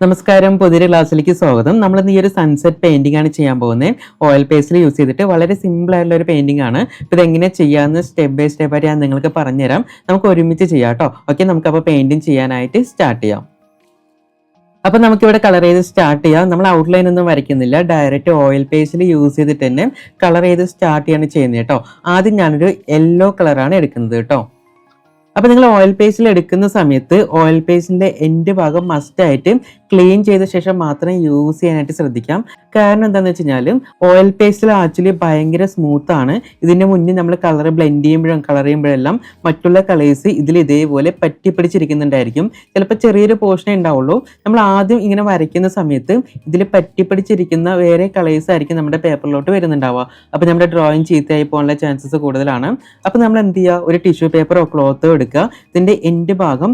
നമസ്കാരം. പുതിയൊരു ക്ലാസ്സിലേക്ക് സ്വാഗതം. നമ്മൾ ഈ ഒരു സൺസെറ്റ് പെയിന്റിംഗ് ആണ് ചെയ്യാൻ പോകുന്നത് ഓയിൽ പേസ്റ്റിൽ യൂസ് ചെയ്തിട്ട് വളരെ സിമ്പിൾ ആയിട്ടുള്ള ഒരു പെയിന്റിംഗ് ആണ്. അപ്പോൾ ഇത് എങ്ങനെ ചെയ്യാമെന്ന് സ്റ്റെപ്പ് ബൈ സ്റ്റെപ്പ് ആയിട്ട് ഞാൻ നിങ്ങൾക്ക് പറഞ്ഞുതരാം. നമുക്ക് ഒരുമിച്ച് ചെയ്യാം കേട്ടോ ഓക്കെ നമുക്ക് അപ്പോൾ പെയിന്റിംഗ് ചെയ്യാനായിട്ട് സ്റ്റാർട്ട് ചെയ്യാം. അപ്പൊ നമുക്കിവിടെ കളർ ചെയ്ത് സ്റ്റാർട്ട് ചെയ്യാം. നമ്മൾ ഔട്ട്ലൈൻ ഒന്നും വരയ്ക്കുന്നില്ല. ഡയറക്റ്റ് ഓയിൽ പേസ്റ്റിൽ യൂസ് ചെയ്തിട്ട് തന്നെ കളർ ചെയ്ത് സ്റ്റാർട്ട് ചെയ്യാണ് ചെയ്യുന്നത് കേട്ടോ ആദ്യം ഞാനൊരു യെല്ലോ കളറാണ് എടുക്കുന്നത് കേട്ടോ അപ്പൊ നിങ്ങൾ ഓയിൽ പേസ്റ്റിൽ എടുക്കുന്ന സമയത്ത് ഓയിൽ പേസ്റ്റിന്റെ എൻഡ് ഭാഗം മസ്റ്റായിട്ട് ക്ലീൻ ചെയ്ത ശേഷം മാത്രം യൂസ് ചെയ്യാനായിട്ട് ശ്രദ്ധിക്കാം. കാരണം എന്താണെന്ന് വെച്ച് കഴിഞ്ഞാൽ ഓയിൽ പേസ്റ്റിൽ ആക്ച്വലി ഭയങ്കര സ്മൂത്ത് ആണ്. ഇതിന്റെ മുന്നിൽ നമ്മൾ കളർ ബ്ലെൻഡ് ചെയ്യുമ്പോഴും കളർ ചെയ്യുമ്പോഴെല്ലാം മറ്റുള്ള കളേഴ്സ് ഇതിൽ ഇതേപോലെ പറ്റി പിടിച്ചിരിക്കുന്നുണ്ടായിരിക്കും. ചിലപ്പോൾ ചെറിയൊരു പോർഷനേ ഉണ്ടാവുള്ളൂ. നമ്മൾ ആദ്യം ഇങ്ങനെ വരയ്ക്കുന്ന സമയത്ത് ഇതിൽ പറ്റി പിടിച്ചിരിക്കുന്ന വേറെ കളേഴ്സ് ആയിരിക്കും നമ്മുടെ പേപ്പറിലോട്ട് വരുന്നുണ്ടാവുക. അപ്പോൾ നമ്മുടെ ഡ്രോയിങ് ചീത്തയായി പോകാനുള്ള ചാൻസസ് കൂടുതലാണ്. അപ്പോൾ നമ്മൾ എന്ത് ചെയ്യുക? ഒരു ടിഷ്യൂ പേപ്പറോ ക്ലോത്തോ എടുക്കുക. ഇതിന്റെ എൻഡ് ഭാഗം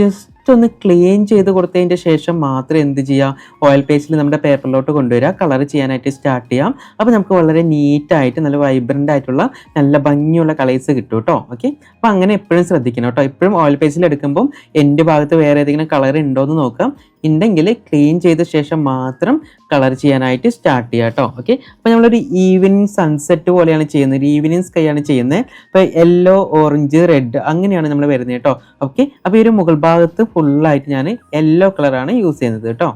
ജസ്റ്റ് ഒന്ന് ക്ലീൻ ചെയ്ത് കൊടുത്തതിന്റെ ശേഷം മാത്രം എന്ത് ചെയ്യുക ഓയിൽ പേസ്റ്റിൽ നമ്മുടെ പേപ്പറിലോട്ട് കൊണ്ടുവരിക. കളർ ചെയ്യാനായിട്ട് സ്റ്റാർട്ട് ചെയ്യാം. അപ്പോൾ നമുക്ക് വളരെ നീറ്റായിട്ട് നല്ല വൈബ്രന്റ് ആയിട്ടുള്ള നല്ല ഭംഗിയുള്ള കളേഴ്സ് കിട്ടും കേട്ടോ. ഓക്കെ അപ്പോൾ അങ്ങനെ എപ്പോഴും ശ്രദ്ധിക്കണം കേട്ടോ. എപ്പോഴും ഓയിൽ പേസ്റ്റിൽ എടുക്കുമ്പോൾ എന്റെ ഭാഗത്ത് വേറെ ഏതെങ്കിലും കളർ ഉണ്ടോ എന്ന് നോക്കാം. ഉണ്ടെങ്കിൽ ക്ലീൻ ചെയ്ത ശേഷം മാത്രം കളർ ചെയ്യാനായിട്ട് സ്റ്റാർട്ട് ചെയ്യുക കേട്ടോ ഓക്കെ അപ്പോൾ നമ്മളൊരു ഈവനിങ് സൺസെറ്റ് പോലെയാണ് ചെയ്യുന്നത്. ഈവനിങ് സ്കൈ ആണ് ചെയ്യുന്നത്. അപ്പോൾ യെല്ലോ ഓറഞ്ച് റെഡ് അങ്ങനെയാണ് നമ്മൾ വരുന്നത് കേട്ടോ ഓക്കെ അപ്പോൾ ഈ ഒരു മുകൾ ഭാഗത്ത് ഫുള്ളായിട്ട് ഞാൻ യെല്ലോ കളറാണ് യൂസ് ചെയ്യുന്നത് കേട്ടോ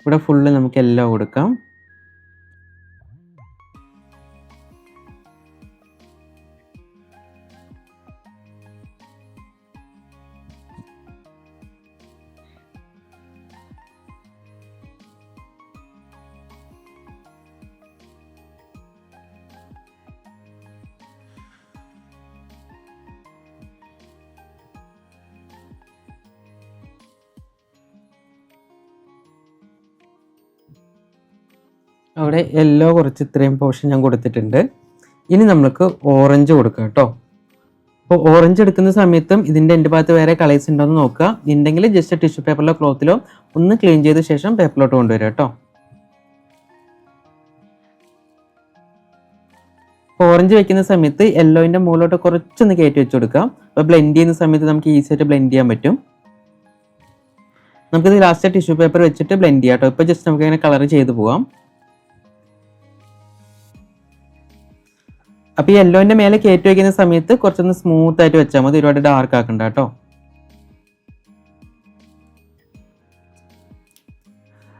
ഇവിടെ ഫുള്ള് നമുക്ക് യെല്ലോ കൊടുക്കാം. അവിടെ യെല്ലോ കുറച്ച് ഇത്രയും പോർഷൻ ഞാൻ കൊടുത്തിട്ടുണ്ട്. ഇനി നമുക്ക് ഓറഞ്ച് കൊടുക്കാം കേട്ടോ. അപ്പോൾ ഓറഞ്ച് എടുക്കുന്ന സമയത്തും ഇതിന്റെ എന്റെ ഭാഗത്ത് വേറെ കളേഴ്സ് ഉണ്ടോ എന്ന് നോക്കുക ഉണ്ടെങ്കിൽ ജസ്റ്റ് ടിഷ്യൂ പേപ്പറിലോ ക്ലോത്തിലോ ഒന്ന് ക്ലീൻ ചെയ്ത ശേഷം പേപ്പറിലോട്ട് കൊണ്ടുവരിക കേട്ടോ. ഓറഞ്ച് വെക്കുന്ന സമയത്ത് യെല്ലോയിന്റെ മുകളിലോട്ട് കുറച്ചൊന്ന് കയറ്റി വെച്ച് കൊടുക്കാം. അപ്പോൾ ബ്ലെൻഡ് ചെയ്യുന്ന സമയത്ത് നമുക്ക് ഈസി ആയിട്ട് ബ്ലെൻഡ് ചെയ്യാൻ പറ്റും. നമുക്കിത് ലാസ്റ്റ് ടിഷ്യൂ പേപ്പർ വെച്ചിട്ട് ബ്ലെൻഡ് ചെയ്യാം കേട്ടോ. ഇപ്പോൾ ജസ്റ്റ് നമുക്ക് അങ്ങനെ കളർ ചെയ്ത് പോവാം. അപ്പോൾ ഈ യെല്ലോന്റെ മേലെ കയറ്റി വയ്ക്കുന്ന സമയത്ത് കുറച്ചൊന്ന് സ്മൂത്ത് ആയിട്ട് വെച്ചാൽ മതി. ഒരുപാട് ഡാർക്ക് ആക്കണ്ട കേട്ടോ.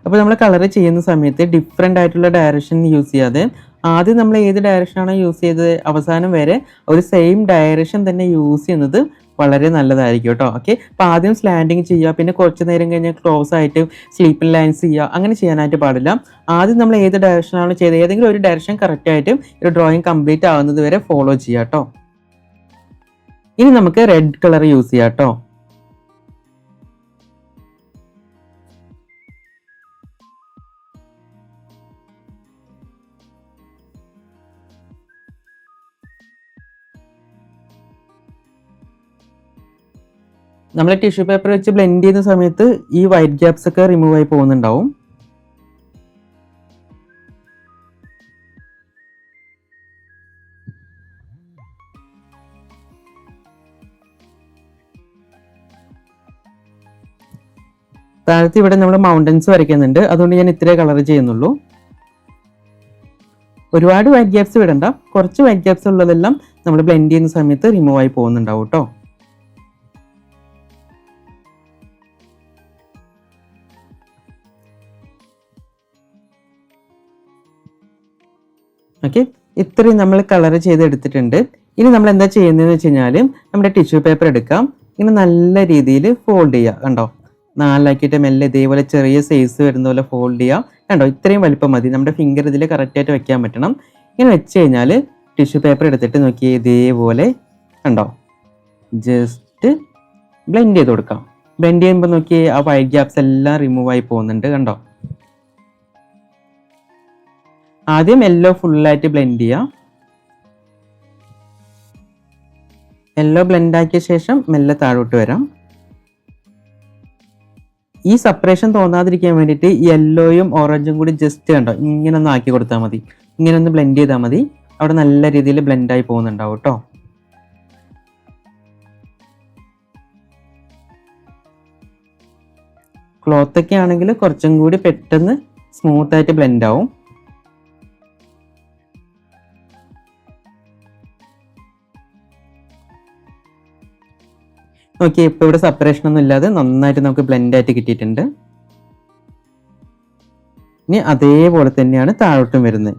അപ്പോൾ നമ്മൾ കളർ ചെയ്യുന്ന സമയത്ത് ഡിഫറെന്റ് ആയിട്ടുള്ള ഡയറക്ഷൻ യൂസ് ചെയ്യാതെ ആദ്യം നമ്മൾ ഏത് ഡയറക്ഷനാണോ യൂസ് ചെയ്തത് അവസാനം വരെ ഒരു സെയിം ഡയറക്ഷൻ തന്നെ യൂസ് ചെയ്യുന്നത് വളരെ നല്ലതായിരിക്കും കേട്ടോ. ഓക്കെ അപ്പോൾ ആദ്യം സ്ലാൻഡിങ് ചെയ്യുക പിന്നെ കുറച്ച് നേരം കഴിഞ്ഞാൽ ക്ലോസ് ആയിട്ട് സ്ലീപ്പിംഗ് ലൈൻസ് ചെയ്യുക അങ്ങനെ ചെയ്യാനായിട്ട് പാടില്ല. ആദ്യം നമ്മൾ ഏത് ഡയറക്ഷനാണ് ചെയ്തത്? ഏതെങ്കിലും ഒരു ഡയറക്ഷൻ കറക്റ്റ് ആയിട്ട് ഒരു ഡ്രോയിങ് കംപ്ലീറ്റ് ആവുന്നത് വരെ ഫോളോ ചെയ്യുക കേട്ടോ. ഇനി നമുക്ക് റെഡ് കളർ യൂസ് ചെയ്യാം കേട്ടോ. നമ്മൾ ടിഷ്യൂ പേപ്പർ വെച്ച് ബ്ലെൻഡ് ചെയ്യുന്ന സമയത്ത് ഈ വൈറ്റ് ഗ്യാപ്സ് ഒക്കെ റിമൂവ് ആയി പോകുന്നുണ്ടാവും. താഴത്ത് ഇവിടെ നമ്മൾ മൗണ്ടൻസ് വരയ്ക്കുന്നുണ്ട്. അതുകൊണ്ട് ഞാൻ ഇത്രേ കളർ ചെയ്യുന്നുള്ളൂ. ഒരുപാട് വൈറ്റ് ഗ്യാപ്സ് വിടണ്ട കുറച്ച് വൈറ്റ് ഗ്യാപ്സ് ഉള്ളതെല്ലാം നമ്മൾ ബ്ലെൻഡ് ചെയ്യുന്ന സമയത്ത് റിമൂവ് ആയി പോകുന്നുണ്ടാവും കേട്ടോ ഓക്കെ ഇത്രയും നമ്മൾ കളർ ചെയ്തെടുത്തിട്ടുണ്ട്. ഇനി നമ്മൾ എന്താ ചെയ്യുന്നതെന്ന് വെച്ച് കഴിഞ്ഞാൽ നമ്മുടെ ടിഷ്യൂ പേപ്പർ എടുക്കാം. ഇങ്ങനെ നല്ല രീതിയിൽ ഫോൾഡ് ചെയ്യുക കണ്ടോ? നാലാക്കിയിട്ട് മെല്ലെ ഇതേപോലെ ചെറിയ സൈസ് വരുന്ന പോലെ ഫോൾഡ് ചെയ്യുക കണ്ടോ? ഇത്രയും വലിപ്പം മതി. നമ്മുടെ ഫിംഗർ ഇതിൽ കറക്റ്റായിട്ട് വെക്കാൻ പറ്റണം. ഇങ്ങനെ വെച്ച് കഴിഞ്ഞാൽ ടിഷ്യൂ പേപ്പർ എടുത്തിട്ട് നോക്കി ഇതേപോലെ കണ്ടോ? ജസ്റ്റ് ബ്ലെൻഡ് ചെയ്ത് കൊടുക്കാം. ബ്ലെൻഡ് ചെയ്യുമ്പോൾ നോക്കി ആ വൈറ്റ് ഗ്യാപ്സ് എല്ലാം റിമൂവ് ആയി പോകുന്നുണ്ട്. കണ്ടോ? ആദ്യം യെല്ലോ ഫുള്ളായിട്ട് ബ്ലെൻഡ് ചെയ്യാം. യെല്ലോ ബ്ലെൻഡ് ആക്കിയ ശേഷം മെല്ലെ താഴോട്ട് വരാം. ഈ സെപ്പറേഷൻ തോന്നാതിരിക്കാൻ വേണ്ടിയിട്ട് യെല്ലോയും ഓറഞ്ചും കൂടി ജസ്റ്റ് കണ്ടോ ഇങ്ങനെ ഒന്ന് ആക്കി കൊടുത്താൽ മതി. ഇങ്ങനെ ഒന്ന് ബ്ലെൻഡ് ചെയ്താൽ മതി. അവിടെ നല്ല രീതിയിൽ ബ്ലെൻഡായി പോകുന്നുണ്ടാവും കേട്ടോ ക്ലോത്തൊക്കെ ആണെങ്കിൽ കുറച്ചും കൂടി പെട്ടെന്ന് സ്മൂത്ത് ആയിട്ട് ബ്ലെൻഡ് ആവും. ഓക്കെ ഇപ്പോൾ ഇവിടെ സെപ്പറേഷൻ ഒന്നും ഇല്ലാതെ നന്നായിട്ട് നമുക്ക് ബ്ലെൻഡ് ആയിട്ട് കിട്ടിയിട്ടുണ്ട്. ഇനി അതേപോലെ തന്നെയാണ് താഴോട്ടും വരുന്നത്.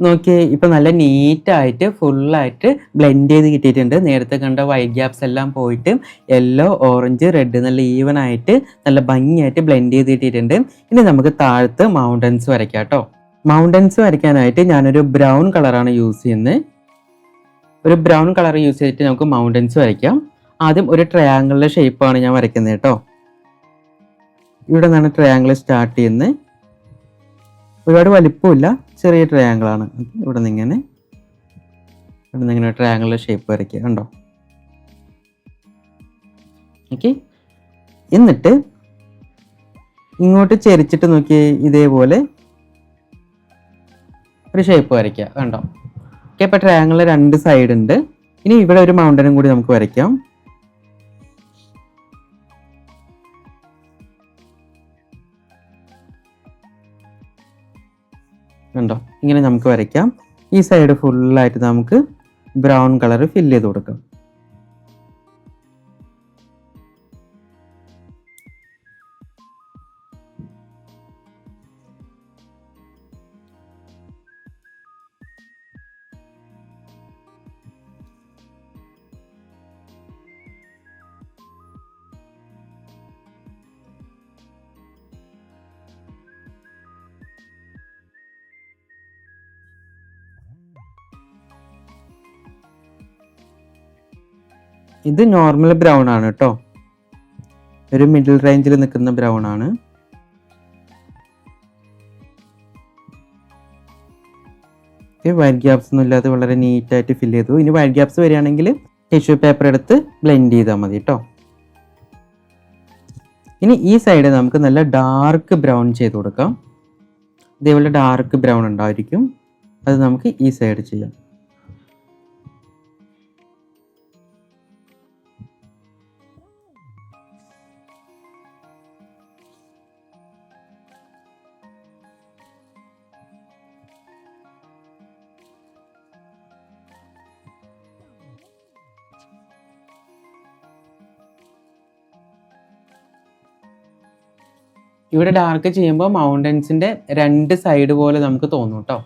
നോക്കിയേ ഇപ്പൊ നല്ല നീറ്റ് ആയിട്ട് ഫുള്ളായിട്ട് ബ്ലെൻഡ് ചെയ്ത് കിട്ടിയിട്ടുണ്ട്. നേരത്തെ കണ്ട വൈറ്റ് ഗ്യാപ്സ് എല്ലാം പോയിട്ട് യെല്ലോ ഓറഞ്ച് റെഡ് നല്ല ഈവൻ ആയിട്ട് നല്ല ഭംഗിയായിട്ട് ബ്ലെൻഡ് ചെയ്ത് കിട്ടിയിട്ടുണ്ട്. ഇനി നമുക്ക് താഴത്ത് മൗണ്ടൻസ് വരയ്ക്കാം കേട്ടോ. മൗണ്ടൻസ് വരയ്ക്കാനായിട്ട് ഞാനൊരു ബ്രൗൺ കളറാണ് യൂസ് ചെയ്യുന്നത് ഒരു ബ്രൗൺ കളർ യൂസ് ചെയ്തിട്ട് നമുക്ക് മൗണ്ടൻസ് വരയ്ക്കാം. ആദ്യം ഒരു ട്രയാങ്കിളിന്റെ ഷേപ്പാണ് ഞാൻ വരയ്ക്കുന്നത് കേട്ടോ. ഇവിടെ നിന്നാണ് ട്രയാങ്കിൾ സ്റ്റാർട്ട് ചെയ്യുന്നത്. ഒരുപാട് വലിപ്പമില്ല. ചെറിയ ട്രയാങ്കിൾ ആണ്. ഇവിടെ നിന്ന് ഇങ്ങനെ ഇവിടെ നിന്ന് ഇങ്ങനെ ട്രയാങ്കിളിന്റെ ഷേപ്പ് വരയ്ക്കുക. കണ്ടോ? ഓക്കെ എന്നിട്ട് ഇങ്ങോട്ട് ചെരിച്ചിട്ട് നോക്കി ഇതേപോലെ ഒരു ഷേപ്പ് വരയ്ക്കുക. കണ്ടോ? ഓക്കെ അപ്പോൾ ട്രയാങ്കിളിൽ രണ്ട് സൈഡ് ഉണ്ട്. ഇനി ഇവിടെ ഒരു മൗണ്ടനും കൂടി നമുക്ക് വരയ്ക്കാം. ഇങ്ങനെ നമുക്ക് വരയ്ക്കാം. ഈ സൈഡ് ഫുള്ളായിട്ട് നമുക്ക് ബ്രൗൺ കളർ ഫില്ല് ചെയ്ത് കൊടുക്കാം. ഇത് നോർമൽ ബ്രൗൺ ആണ് കേട്ടോ. ഒരു മിഡിൽ റേഞ്ചിൽ നിൽക്കുന്ന ബ്രൗൺ ആണ്. വൈറ്റ് ഗ്യാപ്സ് ഒന്നും ഇല്ലാതെ വളരെ നീറ്റായിട്ട് ഫില്ല് ചെയ്തു. ഇനി വൈറ്റ് ഗ്യാപ്സ് വരികയാണെങ്കിൽ ടിഷ്യൂ പേപ്പർ എടുത്ത് ബ്ലെൻഡ് ചെയ്താൽ മതി കേട്ടോ. ഇനി ഈ സൈഡ് നമുക്ക് നല്ല ഡാർക്ക് ബ്രൗൺ ചെയ്ത് കൊടുക്കാം. ഇതേപോലെ ഡാർക്ക് ബ്രൗൺ ഉണ്ടായിരിക്കും. അത് നമുക്ക് ഈ സൈഡ് ചെയ്യാം. ഇവിടെ ഡാർക്ക് ചെയ്യുമ്പോൾ മൗണ്ടൻസിന്റെ രണ്ട് സൈഡ് പോലെ നമുക്ക് തോന്നും കേട്ടോ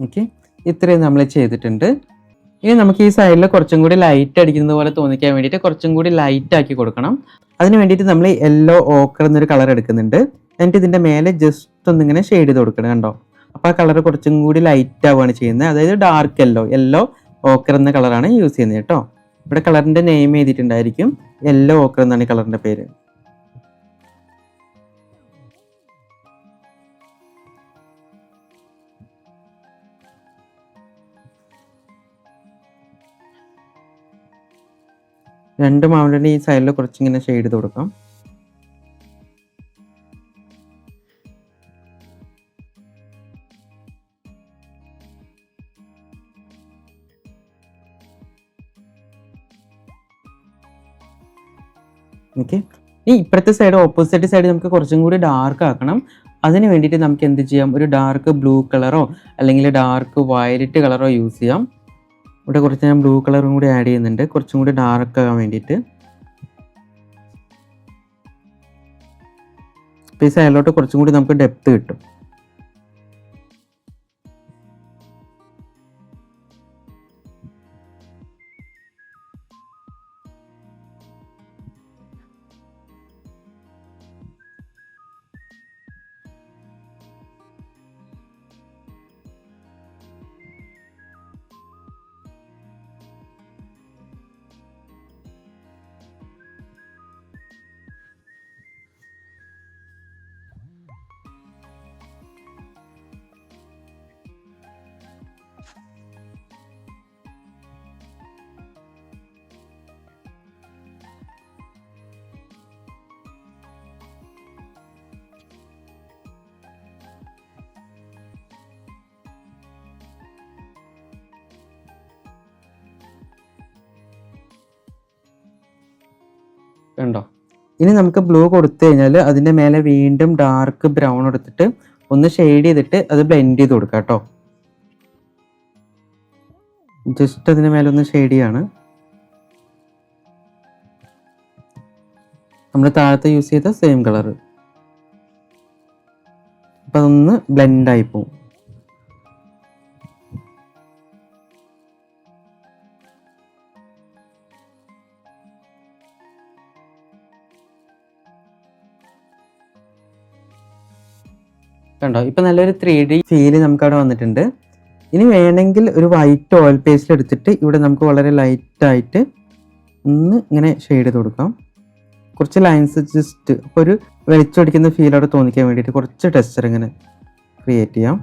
ഓക്കെ. ഇത്രയും നമ്മൾ ചെയ്തിട്ടുണ്ട്. ഇനി നമുക്ക് ഈ സൈഡിൽ കുറച്ചും കൂടി ലൈറ്റ് അടിക്കുന്നത് പോലെ തോന്നിക്കാൻ വേണ്ടിയിട്ട് കുറച്ചും കൂടി ലൈറ്റ് ആക്കി കൊടുക്കണം. അതിന് വേണ്ടിയിട്ട് നമ്മൾ യെല്ലോ ഓക്കർ എന്നൊരു കളർ എടുക്കുന്നുണ്ട്. എന്നിട്ട് ഇതിന്റെ മേലെ ജസ്റ്റ് ഒന്നിങ്ങനെ ഷെയ്ഡ് ചെയ്ത് കൊടുക്കണം കണ്ടോ? അപ്പോൾ ആ കളർ കുറച്ചും കൂടി ലൈറ്റ് ആവുകയാണ് ചെയ്യുന്നത്. അതായത് ഡാർക്ക് യെല്ലോ യെല്ലോ ഓക്കർ എന്ന കളറാണ് യൂസ് ചെയ്യുന്നത് കേട്ടോ. ഇവിടെ കളറിന്റെ നെയിം എഴുതിയിട്ടുണ്ടായിരിക്കും. യെല്ലോ ഓക്കർ എന്നാണ് ഈ കളറിന്റെ പേര്. രണ്ട് മൗണ്ടിന്റെ ഈ സൈഡിൽ കുറച്ചിങ്ങനെ ഷെയ്ഡ് ചെയ്ത് കൊടുക്കാം. ഓക്കെ ഈ ഇപ്പുറത്തെ സൈഡ് ഓപ്പോസിറ്റ് സൈഡ് നമുക്ക് കുറച്ചും കൂടി ഡാർക്ക് ആക്കണം. അതിന് വേണ്ടിയിട്ട് നമുക്ക് എന്ത് ചെയ്യാം? ഒരു ഡാർക്ക് ബ്ലൂ കളറോ അല്ലെങ്കിൽ ഡാർക്ക് വയലറ്റ് കളറോ യൂസ് ചെയ്യാം. ഇവിടെ കുറച്ച് ഞാൻ ബ്ലൂ കളറും കൂടി ആഡ് ചെയ്യുന്നുണ്ട്. കുറച്ചും കൂടി ഡാർക്ക് ആകാൻ വേണ്ടിയിട്ട്. അപ്പോൾ ഈ സൈഡിലോട്ട് കുറച്ചും കൂടി നമുക്ക് ഡെപ്ത് കിട്ടും. കണ്ടോ ഇനി നമുക്ക് ബ്ലൂ കൊടുത്തു കഴിഞ്ഞാൽ അതിന്റെ മേലെ വീണ്ടും ഡാർക്ക് ബ്രൗൺ എടുത്തിട്ട് ഒന്ന് ഷെയ്ഡ് ചെയ്തിട്ട് അത് ബ്ലെൻഡ് ചെയ്ത് കൊടുക്കാം കേട്ടോ. ജസ്റ്റ് അതിന് മേലെ ഒന്ന് ഷെയ്ഡ് ചെയ്യാണ്. നമ്മൾ താഴത്തെ യൂസ് ചെയ്ത സെയിം കളർ അപ്പം അതൊന്ന് ബ്ലെൻഡായി പോവും. കണ്ടോ? ഇപ്പൊ നല്ലൊരു ത്രീ ഡി ഫീൽ നമുക്ക് അവിടെ വന്നിട്ടുണ്ട്. ഇനി വേണമെങ്കിൽ ഒരു വൈറ്റ് ഓയിൽ പേസ്റ്റ് എടുത്തിട്ട് ഇവിടെ നമുക്ക് വളരെ ലൈറ്റ് ആയിട്ട് ഒന്ന് ഇങ്ങനെ ഷെയ്ഡ് ചെയ്ത് കൊടുക്കാം. കുറച്ച് ലൈൻസ് ജസ്റ്റ് ഒരു വെളിച്ചടിക്കുന്ന ഫീൽ അവിടെ തോന്നിക്കാൻ വേണ്ടിയിട്ട് കുറച്ച് ടെക്സ്ചർ ഇങ്ങനെ ക്രിയേറ്റ് ചെയ്യാം.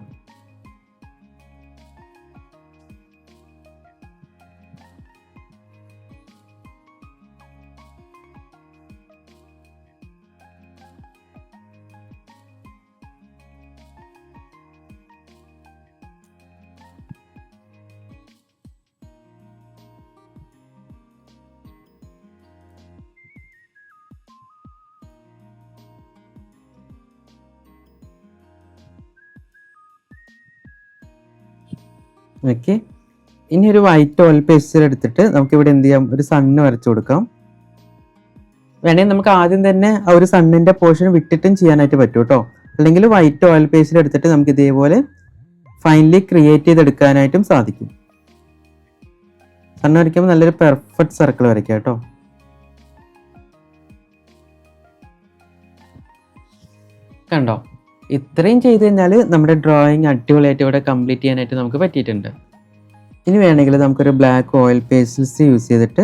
ഓക്കെ ഇനി ഒരു വൈറ്റ് ഓയിൽ പേസ്റ്റർ എടുത്തിട്ട് നമുക്ക് ഇവിടെ എന്ത് ചെയ്യാം? ഒരു സണ്ണ് വരച്ചു കൊടുക്കാം. വേണമെങ്കിൽ നമുക്ക് ആദ്യം തന്നെ ആ ഒരു സണ്ണിന്റെ പോർഷൻ വിട്ടിട്ടും ചെയ്യാനായിട്ട് പറ്റും കേട്ടോ അല്ലെങ്കിൽ വൈറ്റ് ഓയിൽ പേസ്റ്റർ എടുത്തിട്ട് നമുക്ക് ഇതേപോലെ ഫൈനലി ക്രിയേറ്റ് ചെയ്തെടുക്കാനായിട്ടും സാധിക്കും. സണ്ണ് വരയ്ക്കുമ്പോൾ നല്ലൊരു പെർഫെക്റ്റ് സർക്കിൾ വരയ്ക്കാം കേട്ടോ കണ്ടോ? ഇത്രയും ചെയ്ത് കഴിഞ്ഞാൽ നമ്മുടെ ഡ്രോയിങ് അടിപൊളിയായിട്ട് ഇവിടെ കംപ്ലീറ്റ് ചെയ്യാനായിട്ട് നമുക്ക് പറ്റിയിട്ടുണ്ട്. ഇനി വേണമെങ്കിൽ നമുക്കൊരു ബ്ലാക്ക് ഓയിൽ പേസ്റ്റൽസ് യൂസ് ചെയ്തിട്ട്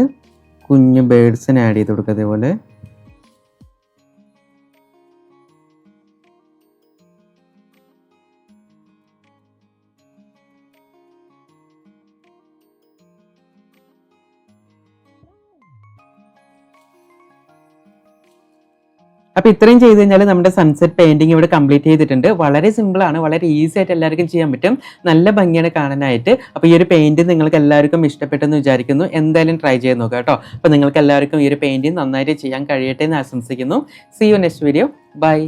കുഞ്ഞു ബേഡ്സിനെ ആഡ് ചെയ്ത് കൊടുക്കുക അതേപോലെ അപ്പൊ ഇത്രയും ചെയ്ത് കഴിഞ്ഞാൽ നമ്മുടെ സൺസെറ്റ് പെയിന്റിംഗ് ഇവിടെ കംപ്ലീറ്റ് ചെയ്തിട്ടുണ്ട്. വളരെ സിമ്പിൾ ആണ്. വളരെ ഈസി ആയിട്ട് എല്ലാവർക്കും ചെയ്യാൻ പറ്റും. നല്ല ഭംഗിയാണ് കാണാനായിട്ട്. അപ്പോൾ ഈ ഒരു പെയിന്റ് നിങ്ങൾക്ക് എല്ലാവർക്കും ഇഷ്ടപ്പെട്ടെന്ന് വിചാരിക്കുന്നു. എന്തായാലും ട്രൈ ചെയ്ത് നോക്കാം കേട്ടോ. അപ്പൊ നിങ്ങൾക്ക് എല്ലാവർക്കും ഈ ഒരു പെയിന്റിംഗ് നന്നായിട്ട് ചെയ്യാൻ കഴിയട്ടെ എന്ന് ആശംസിക്കുന്നു. See you next video bye